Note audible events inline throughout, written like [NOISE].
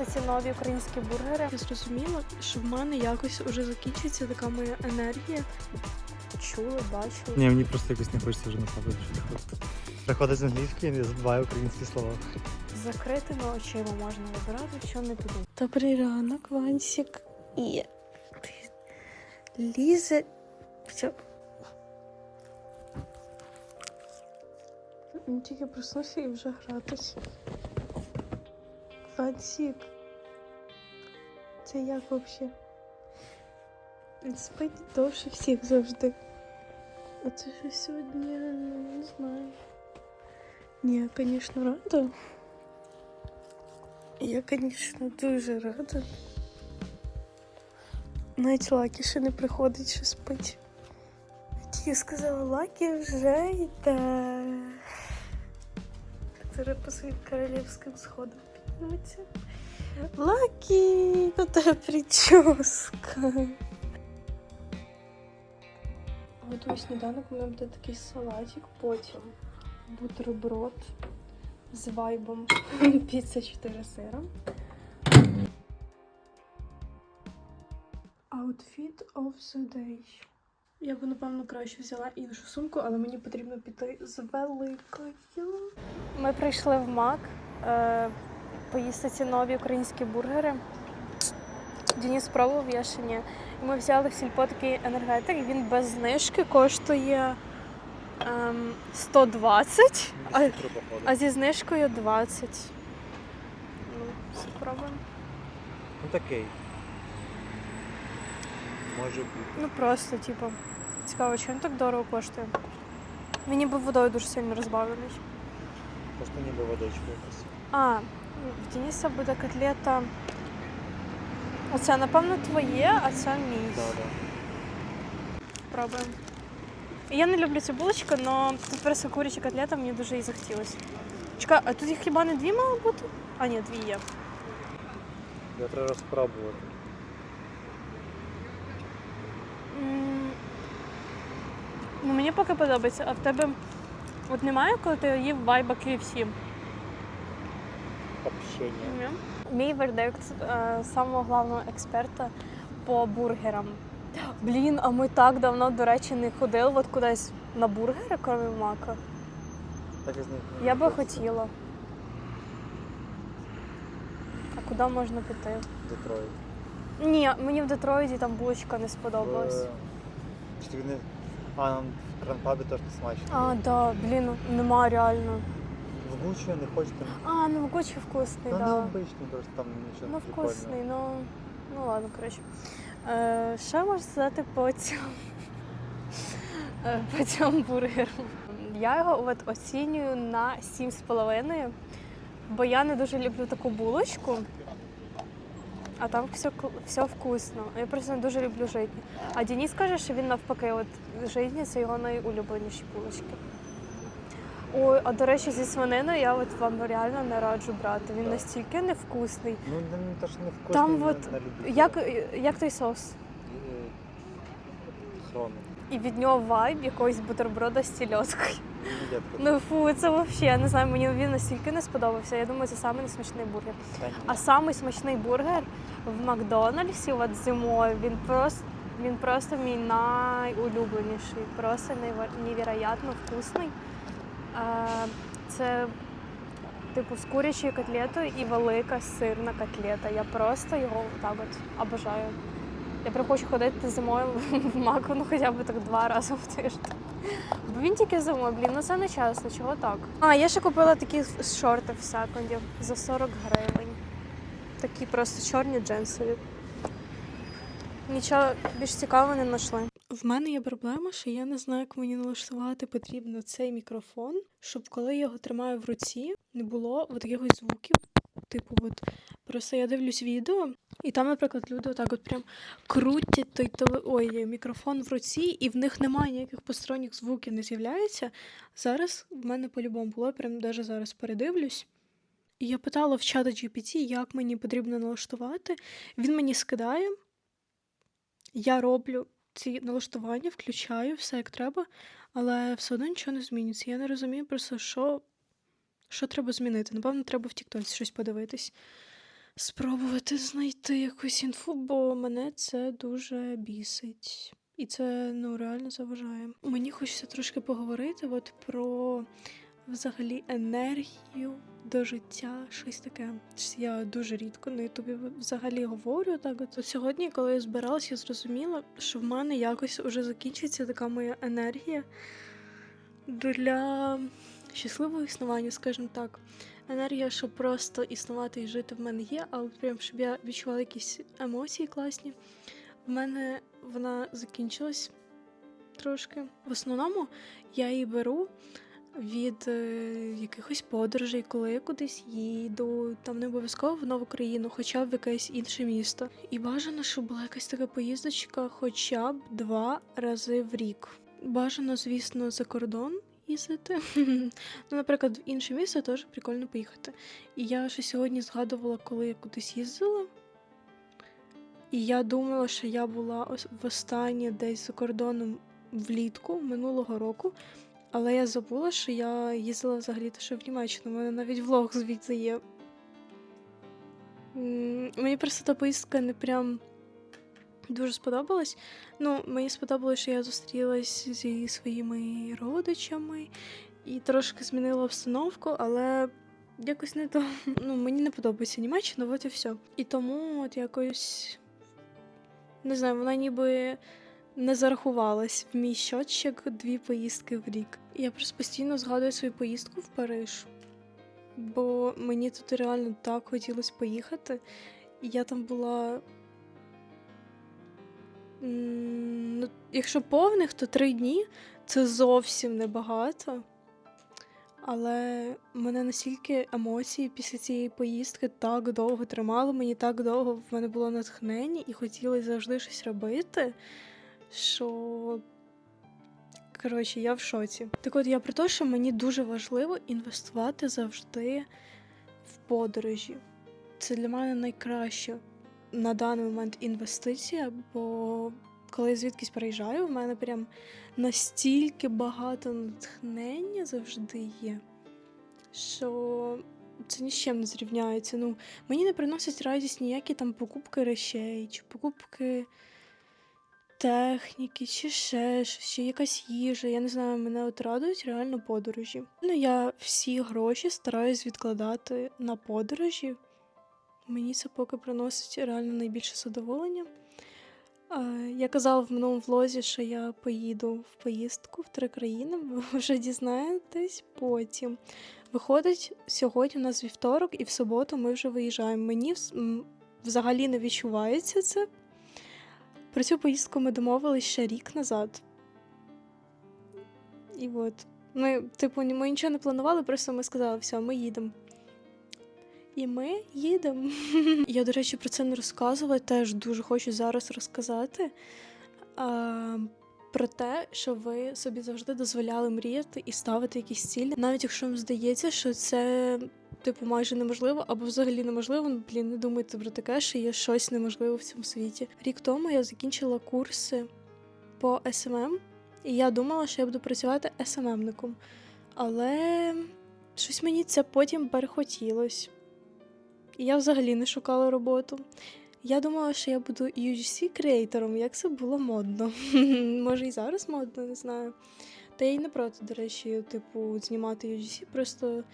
поїсти ці нові українські бургери. Я зрозуміла, що в мене якось уже закінчиться така моя енергія. Чули, бачили. Ні, мені просто якось не хочеться вже приходити. Приходить з англійської, я забуваю українські слова. З закритими очима можна вибирати, що не піду. Добрий ранок, Вансік. І лізе. Все. Він тільки проснувся і вже гратись. Вансік. Це як взагалі? Він спить довше всіх завжди. А це що сьогодні ну, не знаю. Ні, я, звісно, рада. Я, звісно, дуже рада. Навіть Лакі ще не приходить, що спить. Я сказала, Лакі вже йде. Зараз по своїм королівським сходам Лакі, у тебе прическа. Готую сніданок, у мене буде такий салатик, потім бутерброд з вайбом піца 4 сира. Outfit of the day. Я б, напевно, краще взяла іншу сумку, але мені потрібно піти з великою. Ми прийшли в Мак е, поїсти ці нові українські бургери. Деніс спробував, я ще ні. І ми взяли в сільпо такий енергетик, він без знижки коштує ем, 120, а, а зі знижкою 20. Ну, спробуємо. Ну такий. Може бути. Ну просто, типу, цікаво, чому так дорого коштує. Він ніби водою дуже сильно розбавлений. Просто ніби водичку якось. А, в Дениса буде котлета. Оце, напевно, твоє, а це мій. Да, да. Пробуємо. Я не люблю цю булочку, але тут просто куряча котлета, мені дуже і захотілося. Чекай, а тут їх хіба не дві мало бути? А, ні, дві є. Я треба спробувати. М, Ну, мені поки подобається, а в тебе от немає, коли ти їв вайба KFC? Общення. Мій вердикт е, самого головного експерта по бургерам. Блін, а ми так давно, до речі, не ходили от кудись на бургери, крім мака. Так і з них. Я би хотіла. А куди можна піти? Детройт. Ні, мені в Детройті там булочка не сподобалась. В- Чи тобі не... А, нам в кранпабі теж не смачно. А, да, блін, нема реально. В Гуччо не хочете. А, ну в Гуччі вкусний, Ну, да. необичний, просто там нічого Ну, вкусний, ну. Ну ладно, коротше. Е, що можу сказати по цьому? Е, по цьому бургеру? Я його от оцінюю на 7,5, бо я не дуже люблю таку булочку. А там все, все вкусно. Я просто не дуже люблю житні. А Денис каже, що він навпаки, от житні це його найулюбленіші булочки. Ой, а до речі, зі свининою я от вам реально не раджу брати. Він настільки невкусний. Ну, не, не те, що не вкусний, Там от. Як, як той сос? Е, І від нього вайб якогось бутерброда з сільоткою. Ну, фу, це взагалі, я не знаю, мені він настільки не сподобався. Я думаю, це самий несмачний бургер. А самий смачний бургер в Макдональдсі от зимою, він просто він просто мій найулюбленіший, просто неверо- невероятно вкусний. Це типу з курячою котлетою і велика сирна котлета. Я просто його так от обожаю. Я прям хочу ходити зимою [LAUGHS] в маку, ну хоча б так два рази в тиждень. Бо він тільки зимою, блін, ну це не часто, чого так? А, я ще купила такі шорти в секунді за 40 гривень. Такі просто чорні джинсові. Нічого більш цікавого не знайшли. В мене є проблема, що я не знаю, як мені налаштувати потрібно цей мікрофон, щоб коли я його тримаю в руці, не було от якихось звуків. Типу, от просто я дивлюсь відео, і там, наприклад, люди отак от прям крутять той теле... Ой, мікрофон в руці, і в них немає ніяких посторонніх звуків, не з'являється. Зараз в мене по-любому було, прям навіть зараз передивлюсь. І я питала в чата GPT, як мені потрібно налаштувати. Він мені скидає. Я роблю ці налаштування, включаю все як треба, але все одно нічого не змінюється. Я не розумію просто, що, що треба змінити. Напевно, треба в Тіктоці щось подивитись. спробувати знайти якусь інфу, бо мене це дуже бісить. І це ну реально заважає. Мені хочеться трошки поговорити от про взагалі енергію до життя, щось таке. Я дуже рідко на Ютубі взагалі говорю так. От сьогодні, коли я збиралася, я зрозуміла, що в мене якось уже закінчиться така моя енергія для щасливого існування, скажімо так. Енергія, щоб просто існувати і жити в мене є, але прям щоб я відчувала якісь емоції класні. В мене вона закінчилась трошки. В основному я її беру від е, якихось подорожей, коли я кудись їду, там не обов'язково в нову країну, хоча б в якесь інше місто. І бажано, щоб була якась така поїздочка хоча б два рази в рік. Бажано, звісно, за кордон їздити. [LAUGHS] ну, наприклад, в інше місто теж прикольно поїхати. І я ще сьогодні згадувала, коли я кудись їздила. І я думала, що я була ос- востаннє десь за кордоном влітку минулого року. Але я забула, що я їздила взагалі те, що в Німеччину. У мене навіть влог звідси є. Мені просто та поїздка не прям дуже сподобалась. Ну, мені сподобалось, що я зустрілась зі своїми родичами і трошки змінила обстановку, але якось не то. [LAUGHS] Ну, мені не подобається Німеччина, от і все. І тому от якось не знаю, вона ніби не зарахувалась в мій щотчик дві поїздки в рік. Я просто постійно згадую свою поїздку в Париж, бо мені тут реально так хотілося поїхати. Я там була. Ну, якщо повних, то три дні це зовсім небагато. Але мене настільки емоції після цієї поїздки так довго тримало, мені так довго в мене було натхнення і хотілося завжди щось робити, що коротше, я в шоці. Так от я про те, що мені дуже важливо інвестувати завжди в подорожі. Це для мене найкраща на даний момент інвестиція, бо коли я звідкись переїжджаю, в мене прям настільки багато натхнення завжди є, що це ні з чим не зрівняється. Ну, мені не приносять радість ніякі там покупки речей, чи покупки техніки, чи ще щось, чи якась їжа. Я не знаю, мене от радують реально подорожі. Ну, я всі гроші стараюсь відкладати на подорожі. Мені це поки приносить реально найбільше задоволення. Я казала в минулому влозі, що я поїду в поїздку в три країни, ви [LAUGHS] вже дізнаєтесь потім. Виходить, сьогодні у нас вівторок, і в суботу ми вже виїжджаємо. Мені взагалі не відчувається це. Про цю поїздку ми домовились ще рік назад. І от. Ми, типу, ми нічого не планували, просто ми сказали, все, ми їдемо. І ми їдемо. [LAUGHS] Я, до речі, про це не розказувала, теж дуже хочу зараз розказати. Про те, що ви собі завжди дозволяли мріяти і ставити якісь цілі, навіть якщо вам здається, що це. Типу, майже неможливо, або взагалі неможливо, ну, блін, не думайте про таке, що є щось неможливе в цьому світі. Рік тому я закінчила курси по СММ, і я думала, що я буду працювати СММником. Але щось мені це потім перехотілось. І я взагалі не шукала роботу. Я думала, що я буду UGC-креатором, як це було модно. [LAUGHS] Може, і зараз модно, не знаю. Та я й не проти, до речі, типу, знімати UGC. Просто,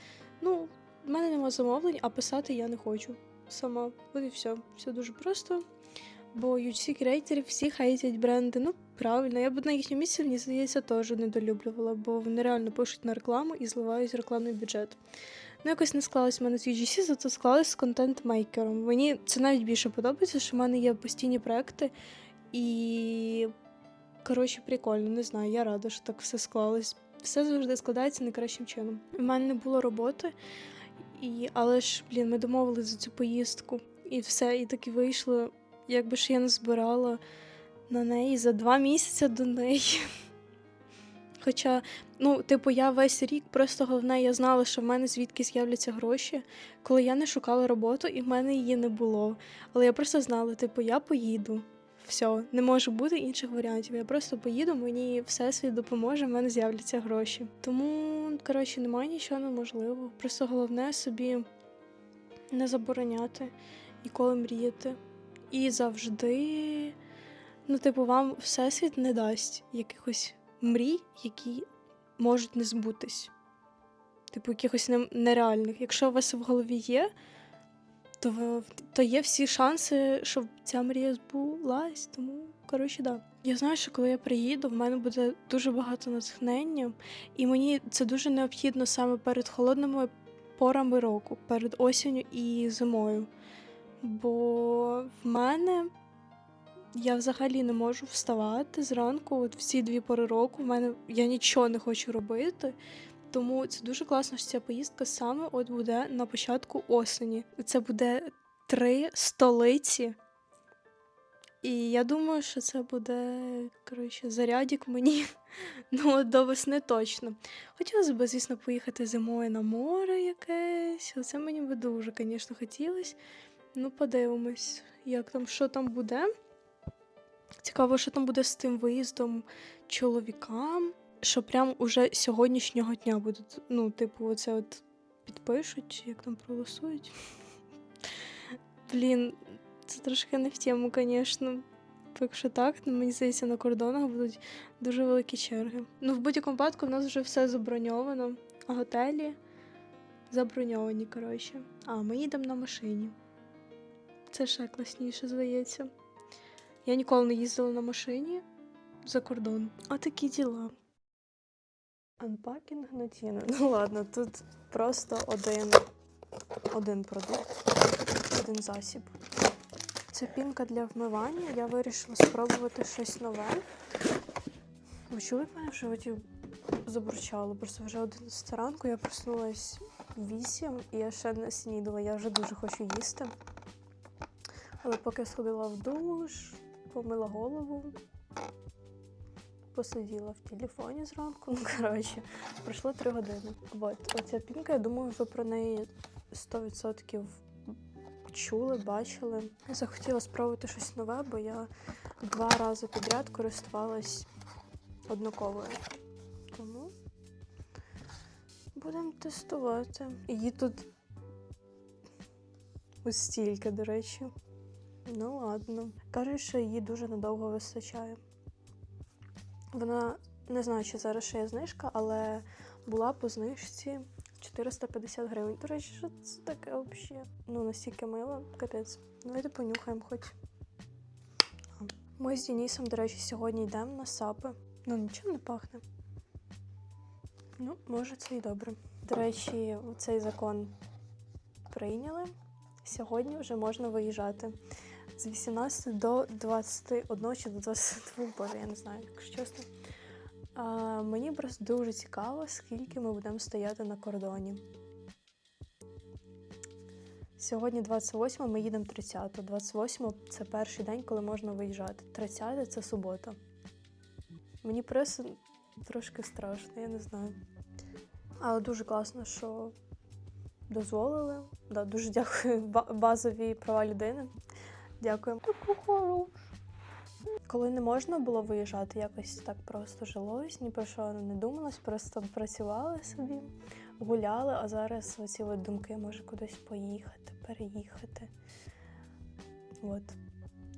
ну, в мене нема замовлень, а писати я не хочу. Сама. От і все. Все дуже просто. Бо UGC-креаторів всі хейтять бренди. Ну, правильно, я б на їхньому місці, мені здається, теж недолюблювала, бо вони реально пишуть на рекламу і зливають рекламний бюджет. Ну, якось не склалось в мене з UGC, зато склалось з контент-мейкером. Мені це навіть більше подобається, що в мене є постійні проекти, і коротше, прикольно, не знаю, я рада, що так все склалось. Все завжди складається найкращим чином. У мене не було роботи, і... але ж, блін, ми домовились за цю поїздку, і все, і так і вийшло. Якби ж я не збирала на неї за два місяці до неї. Хоча Ну, типу, я весь рік просто головне, я знала, що в мене звідки з'являться гроші, коли я не шукала роботу і в мене її не було. Але я просто знала, типу, я поїду. Все, не може бути інших варіантів. Я просто поїду, мені всесвіт допоможе, в мене з'являться гроші. Тому, коротше, немає нічого неможливого. Просто головне собі не забороняти ніколи мріяти. І завжди, ну, типу, вам всесвіт не дасть якихось мрій, які можуть не збутись. Типу, якихось нереальних. Якщо у вас в голові є, то, то є всі шанси, щоб ця мрія збулась. Тому, коротше, да. Я знаю, що коли я приїду, в мене буде дуже багато натхнення, і мені це дуже необхідно саме перед холодними порами року, перед осінню і зимою. Бо в мене я взагалі не можу вставати зранку, от в ці дві пори року. В мене я нічого не хочу робити. Тому це дуже класно, що ця поїздка саме от буде на початку осені. Це буде три столиці. І я думаю, що це буде коротше, зарядік мені [LAUGHS] ну, от до весни точно. Хотілося б, звісно, поїхати зимою на море якесь. Оце мені би дуже, звісно, хотілося. Ну, подивимось, як там, що там буде. Цікаво, що там буде з тим виїздом чоловікам, що прям уже сьогоднішнього дня будуть, ну, типу, оце от підпишуть, як там проголосують. Блін, це трошки не в тему, звісно. Якщо так, то мені здається, на кордонах будуть дуже великі черги. Ну, в будь-якому випадку в нас вже все заброньовано, а готелі заброньовані, коротше. А, ми їдемо на машині. Це ще класніше, здається. Я ніколи не їздила на машині за кордон. А такі діла. Анпакінг на тіну. Ну ладно, тут просто один, один продукт, один засіб. Це пінка для вмивання. Я вирішила спробувати щось нове. Ви чули, як мене в животі забурчало? Просто вже 11 ранку я проснулась в 8 і я ще не снідала. Я вже дуже хочу їсти. Але поки я сходила в душ, помила голову, посиділа в телефоні зранку. Ну, коротше, пройшло 3 години. От, оця пінка, я думаю, ви про неї 100% чули, бачили. Я захотіла спробувати щось нове, бо я два рази підряд користувалась однаковою. Тому будемо тестувати. Її тут ось стільки, до речі. Ну ладно. Кажуть, що її дуже надовго вистачає. Вона не знаю, чи зараз ще є знижка, але була по знижці 450 гривень. До речі, що це таке взагалі? Ну, настільки мило, капець. Давайте понюхаємо хоч. Ми з Денисом, до речі, сьогодні йдемо на сапи. Ну, нічим не пахне. Ну, може, це і добре. До речі, цей закон прийняли. Сьогодні вже можна виїжджати з 18 до 21 чи до 22, боже, я не знаю, якщо чесно. А, мені просто дуже цікаво, скільки ми будемо стояти на кордоні. Сьогодні 28, ми їдемо 30. 28 це перший день, коли можна виїжджати. 30 це субота. Мені просто трошки страшно, я не знаю. Але дуже класно, що дозволили. Да, дуже дякую [LAUGHS] ба- базові права людини. Дякую. Коли не можна було виїжджати, якось так просто жилось, ні про що не думалось, просто працювали собі, гуляли, а зараз оці от думки, може кудись поїхати, переїхати. От.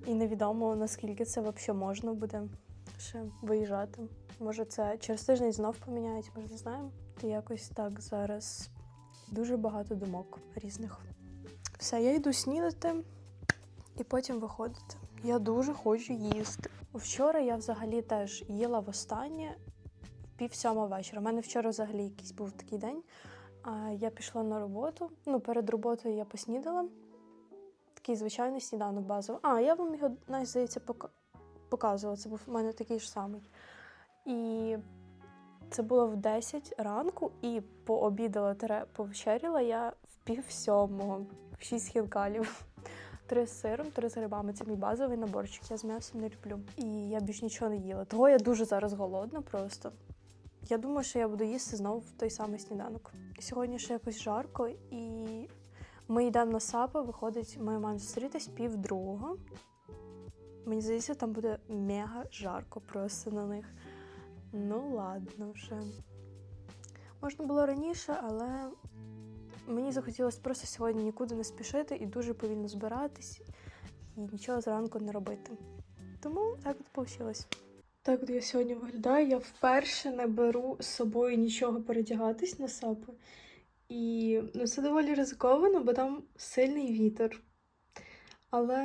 І невідомо, наскільки це взагалі можна буде ще виїжджати. Може, це через тиждень знов поміняють, може, не знаємо. То якось так зараз дуже багато думок різних. Все, я йду снідати і потім виходити. Я дуже хочу їсти. Вчора я взагалі теж їла востаннє пів сьома вечора. У мене вчора взагалі якийсь був такий день. Я пішла на роботу. Ну, перед роботою я поснідала. Такий звичайний сніданок базовий. А, я вам його, навіть, здається, показувала. Це був у мене такий ж самий. І це було в 10 ранку, і пообідала повечеряла я в пів сьомого, в 6 хінкалів. Три з сиром, три з грибами. Це мій базовий наборчик. Я з м'ясом не люблю. І я більш нічого не їла. Того я дуже зараз голодна просто. Я думаю, що я буду їсти знову в той самий сніданок. Сьогодні ще якось жарко, і ми йдемо на сапи, виходить, ми маємо зустрітись пів другого. Мені здається, там буде мега жарко просто на них. Ну, ладно вже. Можна було раніше, але мені захотілося просто сьогодні нікуди не спішити і дуже повільно збиратись і нічого зранку не робити. Тому так от вийшло. Так от я сьогодні виглядаю. Я вперше не беру з собою нічого передягатись на сапи. І ну, це доволі ризиковано, бо там сильний вітер. Але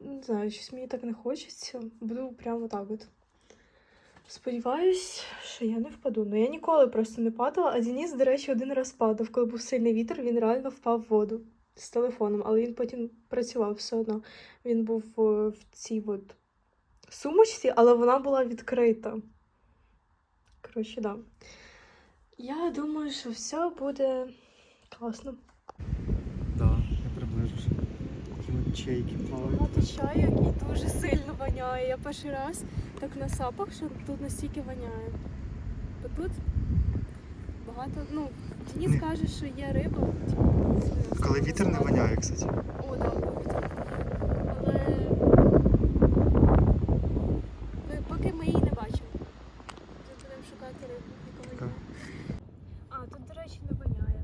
не знаю, щось мені так не хочеться. Буду прямо так от. Сподіваюсь, що я не впаду. Ну я ніколи просто не падала, а Денис, до речі, один раз падав. Коли був сильний вітер, він реально впав в воду з телефоном, але він потім працював все одно. Він був е, в цій от сумочці, але вона була відкрита. Коротше, да. Я думаю, що все буде класно. Да, я приближусь. Такі чайки плавають. Багато чайок і дуже сильно воняє. Я перший раз так на сапах, що тут настільки воняє. Бо тут багато, ну, Денис каже, що є риба. типу, Коли вітер не воняє, кстати. О, да, вітер. Але ми, поки ми її не бачимо. Тут будемо шукати рибу, яка Яка? воняє. А, тут, до речі, не воняє.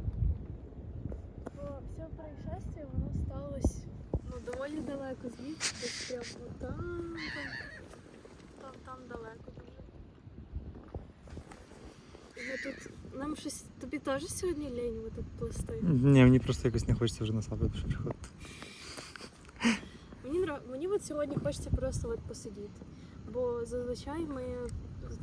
Бо все происшествие, воно сталося ну, доволі далеко звідси, десь прямо там, там, там, там далеко дуже. І ми тут, нам щось, тобі теж сьогодні лень ви тут плести? Ні, мені просто якось не хочеться вже на сапи приходити. Мені мені от сьогодні хочеться просто от посидіти. Бо зазвичай ми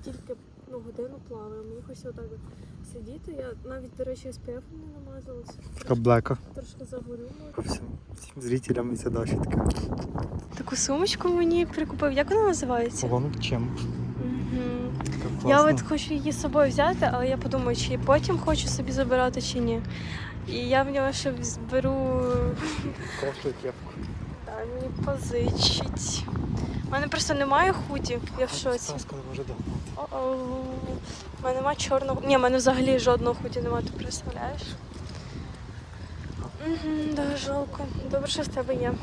тільки ну, годину плаваємо. Мені хочеться отак от сидіти. Я навіть, до речі, SPF не намазалась. Така блека. Трошки загорю. Всім, всім зрителям і це далі таке. Таку сумочку мені прикупив. Як вона називається? Ну чим? Так Я от хочу її з собою взяти, але я подумаю, чи потім хочу собі забирати, чи ні. І я в нього ще зберу Кофту кепку. Та мені позичить. У мене просто немає худі, я в шоці. Сказка не може дати. У мене немає чорного. Ні, в мене взагалі жодного худі немає, ти представляєш? Угу, да, жалко. Добре, що в тебе є.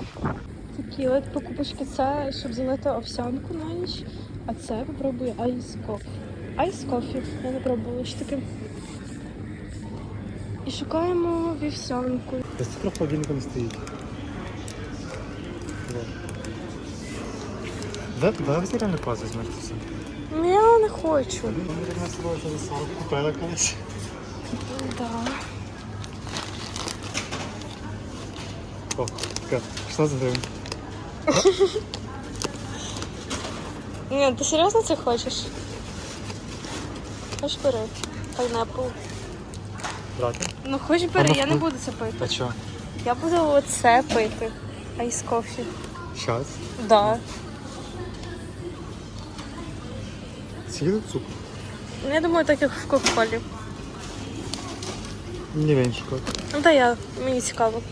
Такі от покупочки це, щоб залити овсянку на ніч, а це попробую айс кофі. Айс кофі. Я не пробувала ще таке. І шукаємо вівсянку. Десь тут холодильника не стоїть. Да, давай ви реально візьмеш це все. Ну, Я не хочу. Реально з собою за 40 купили колись. Да. О, така, 16 гривень. Ні, ти серйозно це хочеш? Хоч бери. Пайнепл. Брати? Ну хоч бери, ну, я не буду це пити. А що? Я буду оце пити. Айс кофі. Щас. Да. Скільки цукру? Ну, Я думаю, так як в Кока-Колі. Не менше кот. Ну та я, мені цікаво.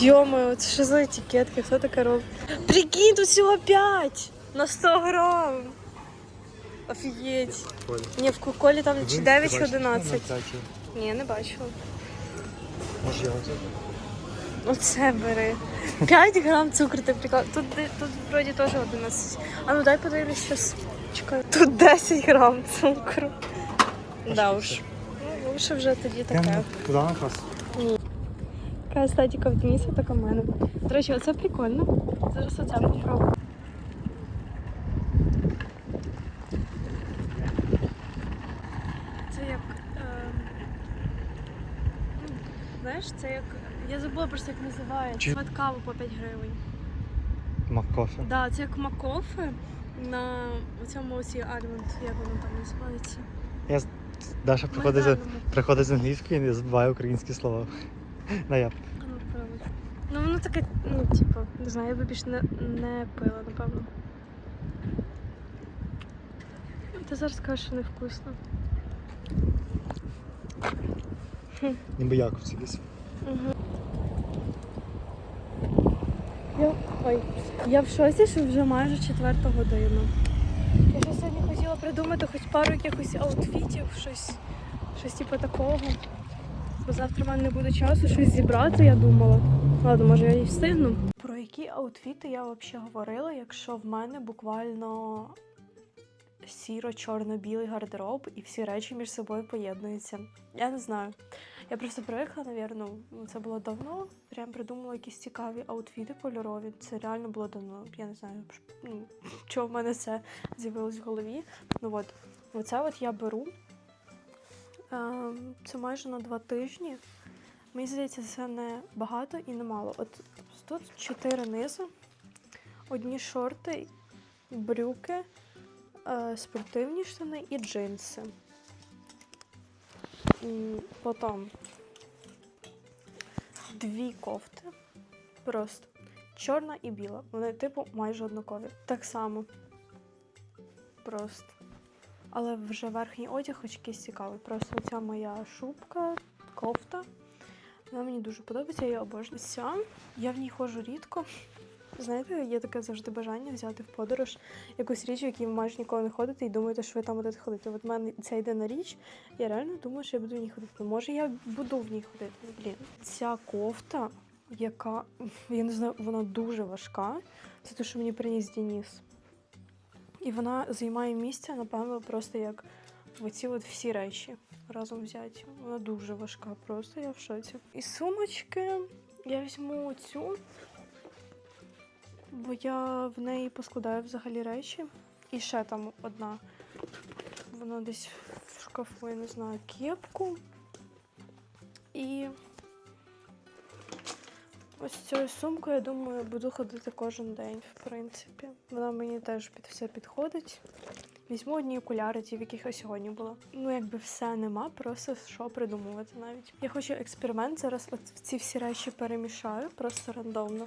Йо-моє, це що за етикетки? Хто таке робить? Прикинь, тут всього 5 на 100 грам. Офігеть. Ні, в Кока-Колі там чи 9 чи 11. Ні, не бачила. я оце? Оце бери. 5 грам цукру ти приклад. Тут, тут вроді теж 11. А ну дай подивлюсь щас. Чекай. Тут 10 грам цукру. Да уж. Ну, лучше вже тоді таке. Туди на касу. Така статіка в Дениса, така в мене. До речі, оце прикольно. Зараз оце попробую. Це як. Е... ну, Знаєш, це як. Я забула просто як називається. Чи- каву по 5 гривень. Маккофе. Да, це як макофе на цьому оці Альмонд, як воно там називається. Я Даша приходить, з- Майданому. приходить з англійської і не забуває українські слова. На я. Ну. Ну воно таке, ну, типу, не знаю, я би більше не, не пила, напевно. Ти зараз скажеш, що невкусно. Ніби Яковці. Угу. Я, ой, я в шоці, що вже майже четверта година. Я ще сьогодні хотіла придумати хоч пару якихось аутфітів, щось, щось типу такого. Бо завтра в мене не буде часу щось зібрати, я думала. Ладно, може я і встигну. Про які аутфіти я взагалі говорила, якщо в мене буквально сіро-чорно-білий гардероб, і всі речі між собою поєднуються. Я не знаю. Я просто привикла, навірно, ну, це було давно. Прям придумала якісь цікаві аутфіти кольорові. Це реально було давно. Я не знаю, ну, [LAUGHS] чого в мене це з'явилось в голові. Ну от, оце от я беру. Ем, Це майже на два тижні. Мені здається, це не багато і не мало. От тут чотири низи, одні шорти, брюки, е, спортивні штани і джинси. Потім дві кофти. Просто чорна і біла. Вони, типу, майже однакові. Так само. Просто. Але вже верхній одяг хоч якийсь цікавий. Просто ця моя шубка, кофта. Вона мені дуже подобається, я її. Я в ній ходжу рідко. Знаєте, є таке завжди бажання взяти в подорож якусь річ, в якій ви майже ніколи не ходите, і думаєте, що ви там будете ходити. От в мене ця єдина річ, я реально думаю, що я буду в ній ходити. Може, я буду в ній ходити. Блін. Ця кофта, яка, я не знаю, вона дуже важка. Це те, що мені приніс Дініс. І вона займає місце, напевно, просто як оці от всі речі разом взяті. Вона дуже важка, просто я в шоці. І сумочки я візьму цю, бо я в неї поскладаю взагалі речі. І ще там одна. Вона десь в шкафу, я не знаю, кепку. І ось цією сумкою, я думаю, буду ходити кожен день, в принципі. Вона мені теж під все підходить. Візьму одні окуляри, ті, в яких я сьогодні була. Ну, якби все нема, просто що придумувати навіть. Я хочу експеримент. Зараз от ці всі речі перемішаю, просто рандомно.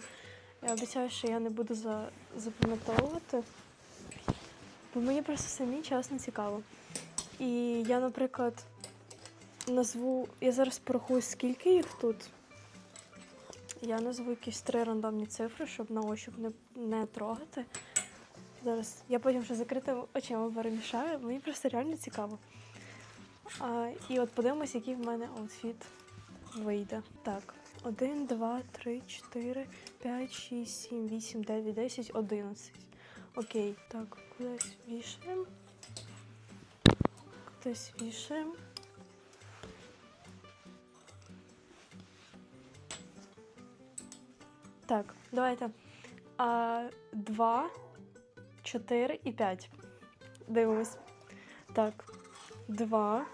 Я обіцяю, що я не буду за... запам'ятовувати. Бо мені просто самі чесно цікаво. І я, наприклад, назву. Я зараз порахую, скільки їх тут. Я назву якісь три рандомні цифри, щоб на ощуп не, не трогати. Зараз я потім ще закритими очима перемішаю. Мені просто реально цікаво. А, і от подивимось, який в мене аутфіт вийде. Так, 1, 2, 3, 4, 5, 6, 7, 8, 9, 10, 11. Окей, так, кудись вішаємо. Кудись вішаємо. Так, давайте. А, 2, 4 і 5. Дивимось. Так. 2,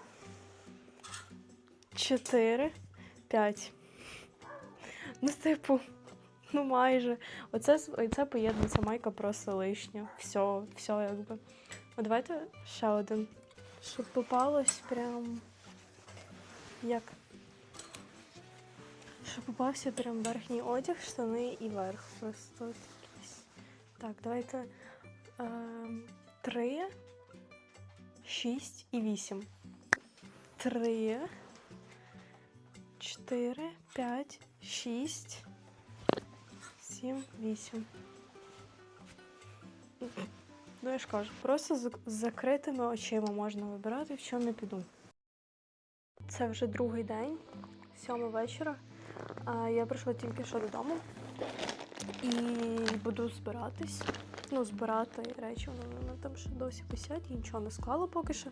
4, 5. Ну, типу, [LAUGHS] ну майже. Оце, оце поєднується майка просто лишня. Все, все якби. А давайте ще один. Щоб попалось прям. Як? Щоб попався прям верхній одяг, штани і верх. Просто от якийсь. Так, давайте. Ем, Три, шість і вісім. Три, чотири, п'ять, шість, сім, вісім. Ну, я ж кажу, просто з закритими очима можна вибирати, в чому я піду. Це вже другий день, сьома вечора. Я прийшла тільки що додому і буду збиратись. Ну, збирати речі, вони вони там ще досі висять, я нічого не склала поки що.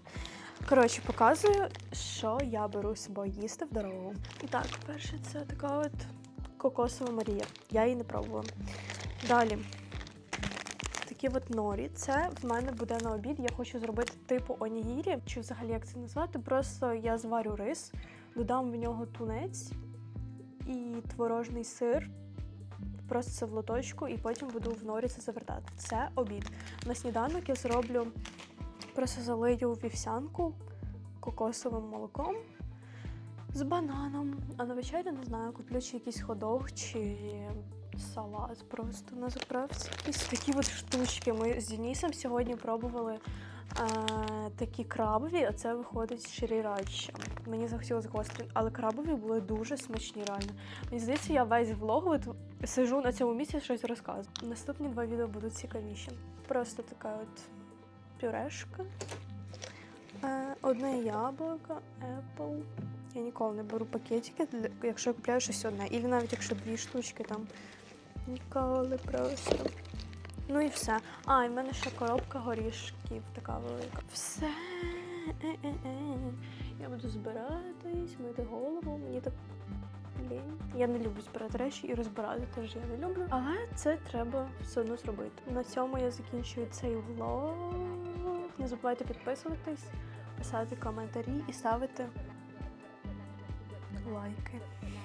Коротше, показую, що я беру з собою їсти в дорогу. І так, перше, це така от кокосова Марія. Я її не пробувала. Далі. Такі от норі. Це в мене буде на обід. Я хочу зробити типу онігірі, чи взагалі як це назвати. Просто я зварю рис, додам в нього тунець і творожний сир. Просто це в лоточку, і потім буду в норі це завертати. Це обід. На сніданок я зроблю просто залию вівсянку кокосовим молоком з бананом. А на вечерю не знаю, куплю чи якийсь ходок, чи салат просто на заправці. Якісь такі от штучки. Ми з Денисом сьогодні пробували е, такі крабові, а це виходить шрірача. Мені захотілося гострі, але крабові були дуже смачні реально. Мені здається, я весь влог от сижу на цьому місці щось розказую. Наступні два відео будуть цікавіші. Просто така от пюрешка. Е, одне яблуко, Apple. Я ніколи не беру пакетики, якщо я купляю щось одне. І навіть якщо дві штучки там. Ніколи просто. Ну і все. А, і в мене ще коробка горішків така велика. Все. Я буду збиратись, мити голову. Мені так. Я не люблю збирати речі і розбирати теж я не люблю. Але це треба все одно зробити. На цьому я закінчую цей влог. Не забувайте підписуватись, писати коментарі і ставити лайки.